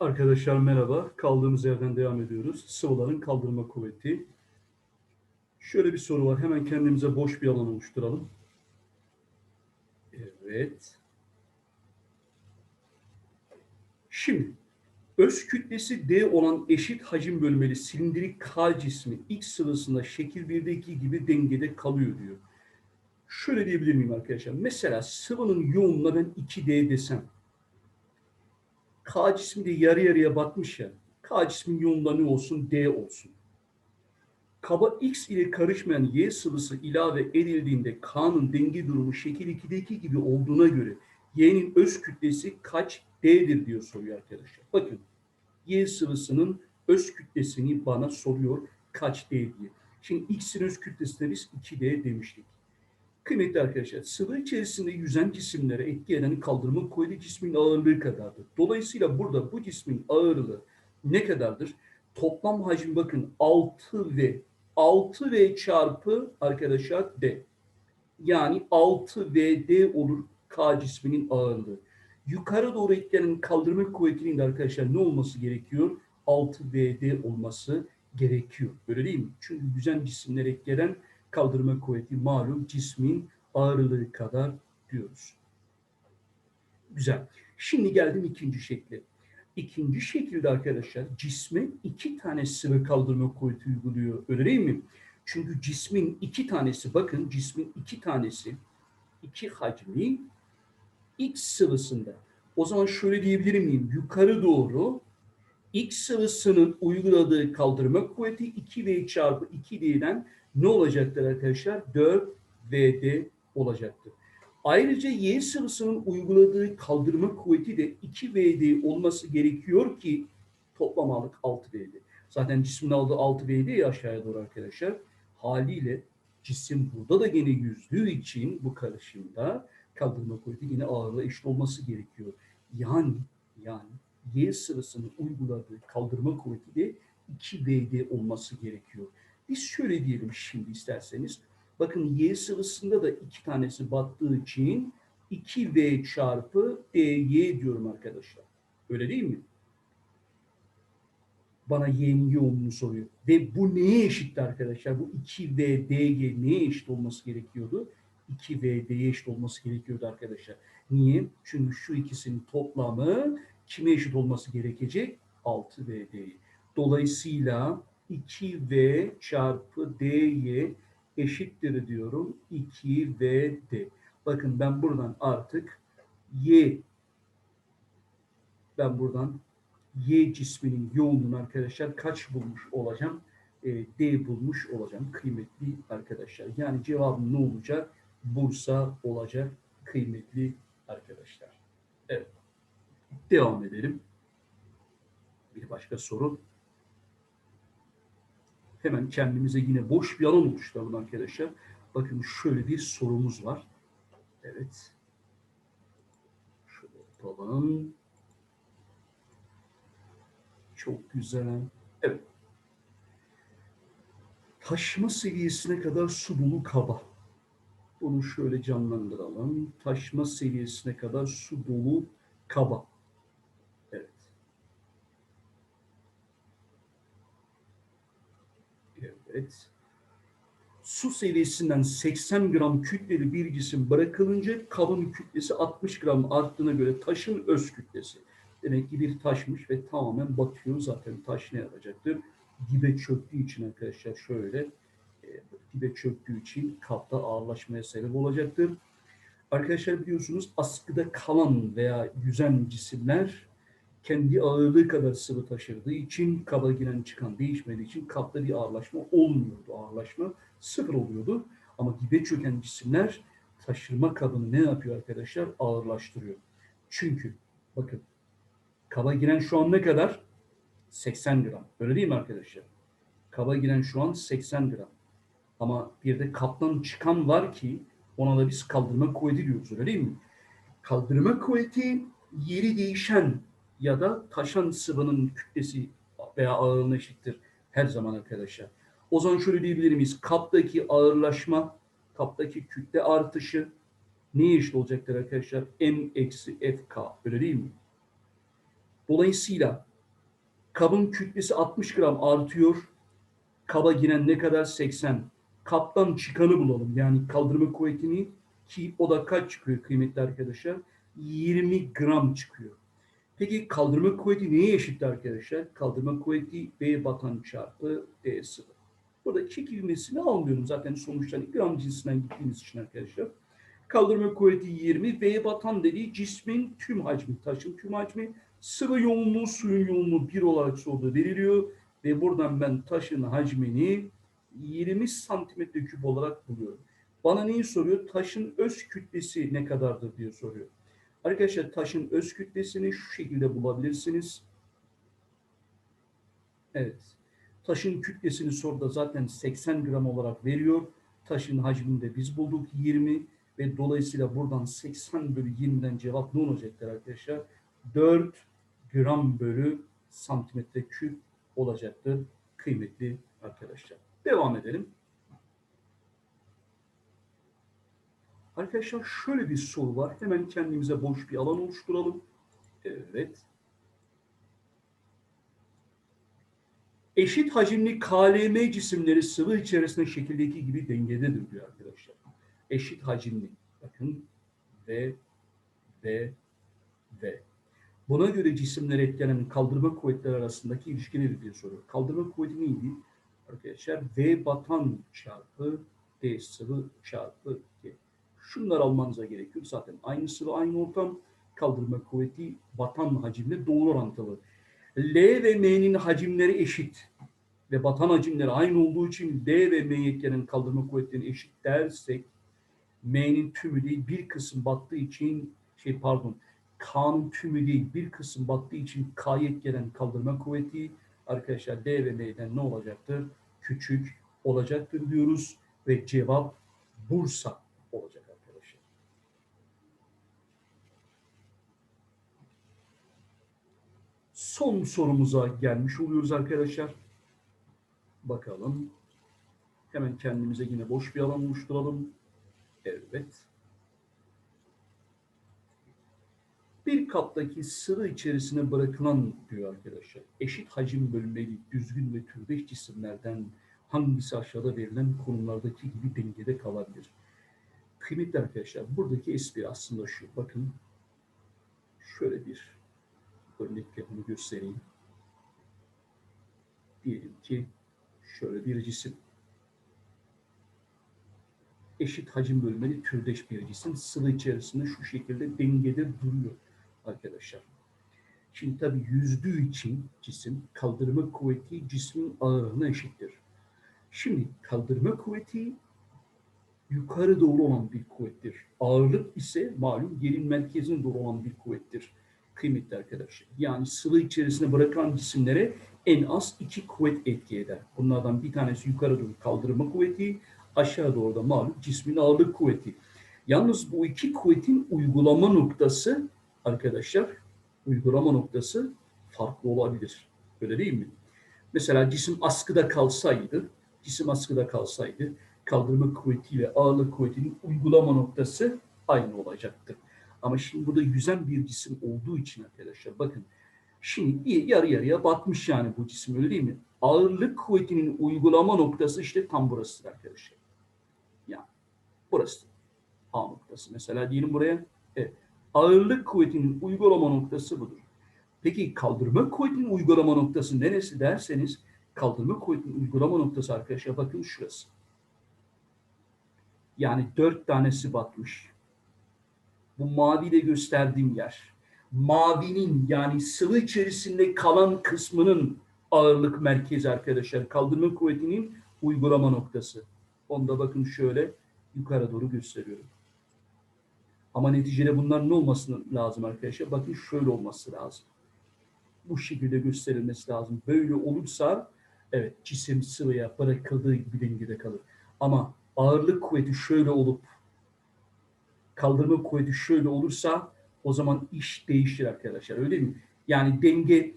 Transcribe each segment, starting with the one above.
Arkadaşlar merhaba. Kaldığımız yerden devam ediyoruz. Sıvıların kaldırma kuvveti. Şöyle bir soru var. Hemen kendimize boş bir alan oluşturalım. Evet. Şimdi öz kütlesi D olan eşit hacim bölmeli silindirik K cismi X sıvısında şekil 1'deki gibi dengede kalıyor diyor. Şöyle diyebilir miyim arkadaşlar? Mesela sıvının yoğunluğuna ben 2D desem. K cismi de yarı yarıya batmış ya. K cismin yoğunluğu ne olsun? D olsun. Kaba X ile karışmayan Y sıvısı ilave edildiğinde K'nın denge durumu şekil 2'deki gibi olduğuna göre Y'nin öz kütlesi kaç D'dir diyor soruyor arkadaşlar. Bakın Y sıvısının öz kütlesini bana soruyor kaç D diye. Şimdi X'in öz kütlesine biz 2D demiştik. Kıymetli arkadaşlar, sıvı içerisinde yüzen cisimlere etki eden kaldırma kuvveti cismin ağırlığı kadardır. Dolayısıyla burada bu cismin ağırlığı ne kadardır? Toplam hacim bakın 6V. 6V çarpı arkadaşlar D. Yani 6VD olur K cisminin ağırlığı. Yukarı doğru etkilenen kaldırma kuvvetinin de arkadaşlar ne olması gerekiyor? 6VD olması gerekiyor. Öyle değil mi? Çünkü yüzen cisimlere etkilenen kaldırma kuvveti malum cismin ağırlığı kadar diyoruz. Güzel. Şimdi geldim ikinci şekle. İkinci şekilde arkadaşlar cisme iki tane sıvı kaldırma kuvveti uyguluyor. Öyle değil mi? Çünkü cismin iki tanesi bakın cismin iki tanesi iki hacmi X sıvısında. O zaman şöyle diyebilir miyim? Yukarı doğru X sıvısının uyguladığı kaldırma kuvveti 2V çarpı 2D'den ne olacaktır arkadaşlar? 4VD olacaktır. Ayrıca Y sıvısının uyguladığı kaldırma kuvveti de 2VD olması gerekiyor ki toplam ağırlık 6VD. Zaten cismin aldığı 6VD ya aşağıya doğru arkadaşlar. Haliyle cisim burada da gene yüzdüğü için bu karışımda kaldırma kuvveti yine ağırlığa eşit olması gerekiyor. Yani yani Y sıvısının uyguladığı kaldırma kuvveti de 2VD olması gerekiyor. Biz şöyle diyelim şimdi isterseniz. Bakın Y sıvısında da iki tanesi battığı için 2V çarpı DY diyorum arkadaşlar. Öyle değil mi? Bana Y'nin yoğunluğunu soruyor. Ve bu neye eşitti arkadaşlar? Bu 2V, DY neye eşit olması gerekiyordu? 2V, D'ye eşit olması gerekiyordu arkadaşlar. Niye? Çünkü şu ikisinin toplamı kime eşit olması gerekecek? 6VD'ye. Dolayısıyla 2V çarpı dy eşittir diyorum 2vd. Bakın ben buradan artık y ben buradan y cisminin yoğunluğunu arkadaşlar kaç bulmuş olacağım? E, d bulmuş olacağım kıymetli arkadaşlar. Yani cevabım ne olacak? Bursa olacak kıymetli arkadaşlar. Evet. Devam edelim. Bir başka soru. Hemen kendimize yine boş bir alan oluşturalım arkadaşlar. Bakın şöyle bir sorumuz var. Evet. Şöyle yapalım. Çok güzel. Evet. Taşma seviyesine kadar su dolu kaba. Bunu şöyle canlandıralım. Taşma seviyesine kadar su dolu kaba. Evet. Evet. Su seviyesinden 80 gram kütleli bir cisim bırakılınca kabın kütlesi 60 gram arttığına göre taşın öz kütlesi. Demek ki bir taşmış ve tamamen batıyor. Zaten taş ne yapacaktır? Dibe çöktüğü için arkadaşlar şöyle e, dibe çöktüğü için kapta ağırlaşmaya sebep olacaktır. Arkadaşlar biliyorsunuz askıda kalan veya yüzen cisimler kendi ağırlığı kadar sıvı taşırdığı için kaba giren çıkan değişmediği için kapta bir ağırlaşma olmuyordu. Ağırlaşma sıfır oluyordu. Ama dibe çöken cisimler taşırma kabını ne yapıyor arkadaşlar? Ağırlaştırıyor. Çünkü bakın kaba giren şu an ne kadar? 80 gram. Öyle değil mi arkadaşlar? Kaba giren şu an 80 gram. Ama bir de kaptan çıkan var ki ona da biz kaldırma kuvveti diyoruz öyle değil mi? Kaldırma kuvveti yeri değişen ya da taşan sıvının kütlesi veya ağırlığına eşittir her zaman arkadaşlar. O zaman şöyle diyebilir miyiz? Kaptaki ağırlaşma, kaptaki kütle artışı neye eşit olacaktır arkadaşlar? M eksi FK. Öyle değil mi? Dolayısıyla Kabın kütlesi 60 gram artıyor. Kaba giren ne kadar? 80. Kaptan çıkanı bulalım. Yani kaldırma kuvvetini ki o da kaç çıkıyor kıymetli arkadaşlar? 20 gram çıkıyor. Peki kaldırma kuvveti neye eşitti arkadaşlar? Kaldırma kuvveti B batan çarpı D sıvı. Burada çekilmesini almıyorum zaten sonuçtan gram cinsinden gittiğimiz için arkadaşlar. Kaldırma kuvveti 20, V batan dediği cismin tüm hacmi, taşın tüm hacmi, sıvı yoğunluğu, suyun yoğunluğu 1 olarak sorduğu veriliyor. Ve buradan ben taşın hacmini 20 santimetre küp olarak buluyorum. Bana neyi soruyor? Taşın öz kütlesi ne kadardır diye soruyor. Arkadaşlar taşın öz kütlesini şu şekilde bulabilirsiniz. Evet. Taşın kütlesini soruda zaten 80 gram olarak veriyor. Taşın hacmini de biz bulduk 20 ve dolayısıyla buradan 80 bölü 20'den cevap ne olacaktır arkadaşlar? 4 gram bölü santimetre küp olacaktır kıymetli arkadaşlar. Devam edelim. Arkadaşlar şöyle bir soru var. Hemen kendimize boş bir alan oluşturalım. Evet. Eşit hacimli KLM cisimleri sıvı içerisinde şekildeki gibi dengededir diyor arkadaşlar. Eşit hacimli. Bakın ve ve ve. Buna göre cisimlere etkilenen kaldırma kuvvetleri arasındaki ilişki nedir diye soruyor. Kaldırma kuvveti neydi? Arkadaşlar V batan çarpı D sıvı çarpı G. Şunları almanıza gerekiyor. Zaten aynı sıvı aynı ortam. Kaldırma kuvveti batan hacimle doğru orantılı. L ve M'nin hacimleri eşit ve batan hacimleri aynı olduğu için D ve M'ye etkilenen kaldırma kuvvetlerini eşit dersek M'nin tümü değil bir kısım battığı için şey pardon K'nın tümü değil bir kısım battığı için K'ya gelen kaldırma kuvveti arkadaşlar D ve M'den ne olacaktır? Küçük olacaktır diyoruz ve cevap Bursa olacak arkadaşlar. Son sorumuza gelmiş oluyoruz arkadaşlar. Bakalım. Hemen kendimize yine boş bir alan oluşturalım. Evet. Bir kaptaki sıvı içerisine bırakılan diyor arkadaşlar. Eşit hacim bölünmeli düzgün ve türdeş cisimlerden hangisi aşağıda verilen konumlardaki gibi dengede kalabilir? Kıymetli arkadaşlar buradaki espri aslında şu. Bakın şöyle bir örnekle bunu göstereyim. Diyelim ki şöyle bir cisim eşit hacim bölmeli türdeş bir cisim sıvı içerisinde şu şekilde dengede duruyor arkadaşlar. Şimdi tabii yüzdüğü için cisim kaldırma kuvveti cismin ağırlığına eşittir. Şimdi kaldırma kuvveti yukarı doğru olan bir kuvvettir. Ağırlık ise malum yerin merkezine doğru olan bir kuvvettir kıymetli arkadaşlar. Yani sıvı içerisine bırakan cisimlere en az iki kuvvet etki eder. Bunlardan bir tanesi yukarı doğru kaldırma kuvveti, aşağı doğru da malum cismin ağırlık kuvveti. Yalnız bu iki kuvvetin uygulama noktası arkadaşlar, uygulama noktası farklı olabilir. Öyle değil mi? Mesela cisim askıda kalsaydı, cisim askıda kalsaydı kaldırma kuvvetiyle ağırlık kuvvetinin uygulama noktası aynı olacaktır. Ama şimdi burada yüzen bir cisim olduğu için arkadaşlar bakın şimdi yarı yarıya batmış yani bu cisim öyle değil mi? Ağırlık kuvvetinin uygulama noktası işte tam burasıdır arkadaşlar. Yani burası. A noktası. Mesela diyelim buraya evet. ağırlık kuvvetinin uygulama noktası budur. Peki kaldırma kuvvetinin uygulama noktası neresi derseniz kaldırma kuvvetinin uygulama noktası arkadaşlar bakın şurası. Yani dört tanesi batmış. Bu maviyle gösterdiğim yer. Mavinin yani sıvı içerisinde kalan kısmının ağırlık merkezi arkadaşlar. Kaldırma kuvvetinin uygulama noktası. Onda bakın şöyle yukarı doğru gösteriyorum. Ama neticede bunlar ne olması lazım arkadaşlar? Bakın şöyle olması lazım. Bu şekilde gösterilmesi lazım. Böyle olursa evet cisim sıvıya bırakıldığı gibi dengede kalır. Ama ağırlık kuvveti şöyle olup kaldırma kuvveti şöyle olursa o zaman iş değişir arkadaşlar öyle mi? Yani denge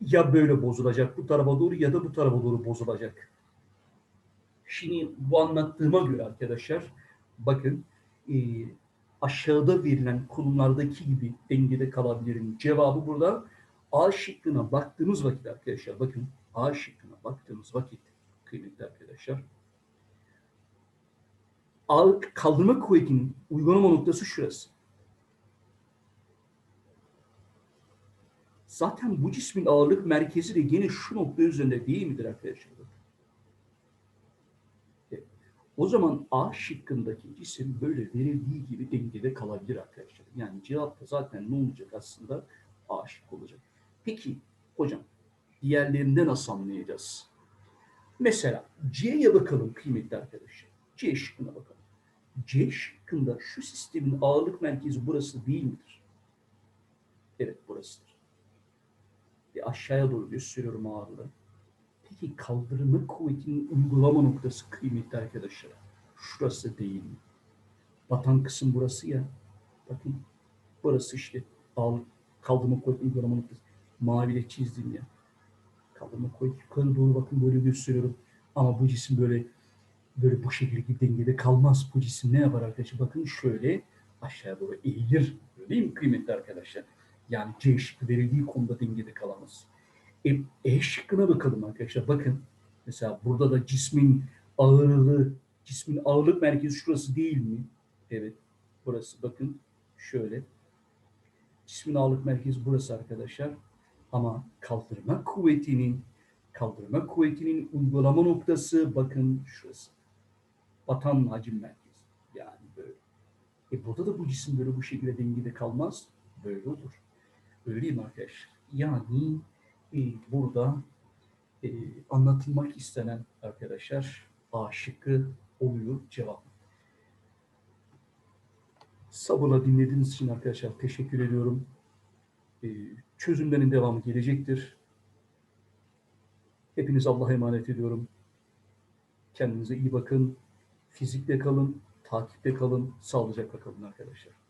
ya böyle bozulacak bu tarafa doğru ya da bu tarafa doğru bozulacak. Şimdi bu anlattığıma göre arkadaşlar bakın e, aşağıda verilen konumlardaki gibi dengede kalabilirim. Cevabı burada A şıkkına baktığımız vakit arkadaşlar bakın A şıkkına baktığımız vakit kıymetli arkadaşlar ağır kaldırma kuvvetinin uygulama noktası şurası. Zaten bu cismin ağırlık merkezi de gene şu nokta üzerinde değil midir arkadaşlar? Evet. O zaman A şıkkındaki cisim böyle verildiği gibi dengede kalabilir arkadaşlar. Yani cevap da zaten ne olacak aslında? A şık olacak. Peki hocam diğerlerinden nasıl anlayacağız? Mesela C'ye bakalım kıymetli arkadaşlar. C şıkkına bakalım. C şıkkında şu sistemin ağırlık merkezi burası değil midir? Evet burasıdır. Ve aşağıya doğru gösteriyorum ağırlığı. Peki kaldırma kuvvetinin uygulama noktası kıymetli arkadaşlar. Şurası değil mi? Batan kısım burası ya. Bakın burası işte ağırlık kaldırma kuvvetinin uygulama noktası. Maviyle çizdim ya. Kaldırma kuvveti yukarı doğru bakın böyle gösteriyorum. Ama bu cisim böyle böyle bu şekilde dengede kalmaz. Bu cisim ne yapar arkadaşlar? Bakın şöyle aşağıya doğru eğilir. Öyle değil mi kıymetli arkadaşlar? Yani C şıkkı verildiği konuda dengede kalamaz. E, e şıkkına bakalım arkadaşlar. Bakın mesela burada da cismin ağırlığı, cismin ağırlık merkezi şurası değil mi? Evet. Burası bakın şöyle. Cismin ağırlık merkezi burası arkadaşlar. Ama kaldırma kuvvetinin kaldırma kuvvetinin uygulama noktası bakın şurası. Batan hacim merkezi. Yani böyle. E burada da bu cisim böyle bu şekilde dengede kalmaz. Böyle olur. Öyle değil arkadaşlar? Yani e, burada e, anlatılmak istenen arkadaşlar A oluyor cevap. Sabırla dinlediğiniz için arkadaşlar teşekkür ediyorum. E, çözümlerin devamı gelecektir. Hepiniz Allah'a emanet ediyorum. Kendinize iyi bakın. Fizikte kalın, takipte kalın, sağlıcakla kalın arkadaşlar.